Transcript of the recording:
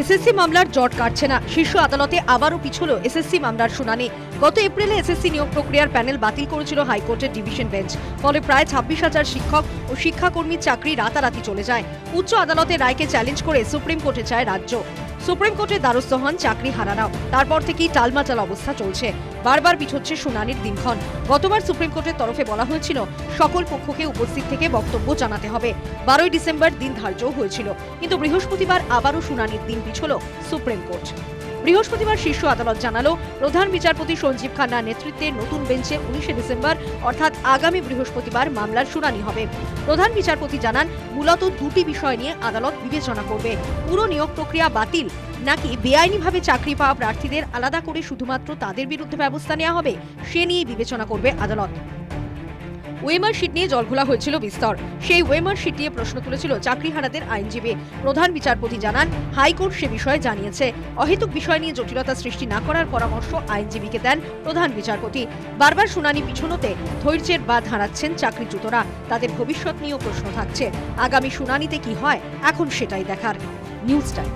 SSC মামলার জট কাটছে না। শীর্ষ আদালতে আবারও পিছল এসএসসি মামলার শুনানি। গত এপ্রিলে এসএসসি নিয়োগ প্রক্রিয়ার প্যানেল বাতিল করেছিল হাইকোর্টের ডিভিশন বেঞ্চ। ফলে প্রায় ছাব্বিশ হাজার শিক্ষক ও শিক্ষাকর্মীর চাকরি রাতারাতি চলে যায়। উচ্চ আদালতে রায়কে চ্যালেঞ্জ করে সুপ্রিম কোর্টে চায় রাজ্য। সুপ্রিম কোর্টের দ্বারস্থ হন চাকরি হারারাও। তারপর থেকেই টালমাটাল অবস্থা চলছে। বারবার পিছোচ্ছে শুনানির দিনক্ষণ। গতবার সুপ্রিম কোর্টের তরফে বলা হয়েছিল, সকল পক্ষকে উপস্থিত থেকে বক্তব্য জানাতে হবে। বারোই ডিসেম্বর দিন ধার্য হয়েছিল। কিন্তু বৃহস্পতিবার আবারও শুনানির দিন পিছল সুপ্রিম কোর্ট। বৃহস্পতিবার শীর্ষ আদালত জানালো, প্রধান বিচারপতি সঞ্জীব খান্নার নেতৃত্বে নতুন বেঞ্চে উনিশে ডিসেম্বর, অর্থাৎ আগামী বৃহস্পতিবার মামলার শুনানি হবে। প্রধান বিচারপতি জানান, মূলত দুটি বিষয় নিয়ে আদালত বিবেচনা করবে। পুরো নিয়োগ প্রক্রিয়া বাতিল, নাকি বেআইনিভাবে চাকরি পাওয়া প্রার্থীদের আলাদা করে শুধুমাত্র তাদের বিরুদ্ধে ব্যবস্থা নেওয়া হবে, সে নিয়ে বিবেচনা করবে আদালত। ওয়েমার শিট নিয়ে জলঘোলা হয়েছিল বিস্তর। সেই ওয়েমার শিট নিয়ে প্রশ্ন তুলেছিল চাকরিহারাদের আইনজীবী। প্রধান বিচারপতি জানান, হাইকোর্ট সে বিষয়ে জানিয়েছে। অহেতুক বিষয় নিয়ে জটিলতা সৃষ্টি না করার পরামর্শ আইনজীবীকে দেন প্রধান বিচারপতি। বারবার শুনানি পিছনোতে ধৈর্যের বাদ হারাচ্ছেন চাকরিচ্যুতরা। তাদের ভবিষ্যৎ নিয়েও প্রশ্ন থাকছে। আগামী শুনানিতে কি হয়? এখন সেটাই দেখার। News time.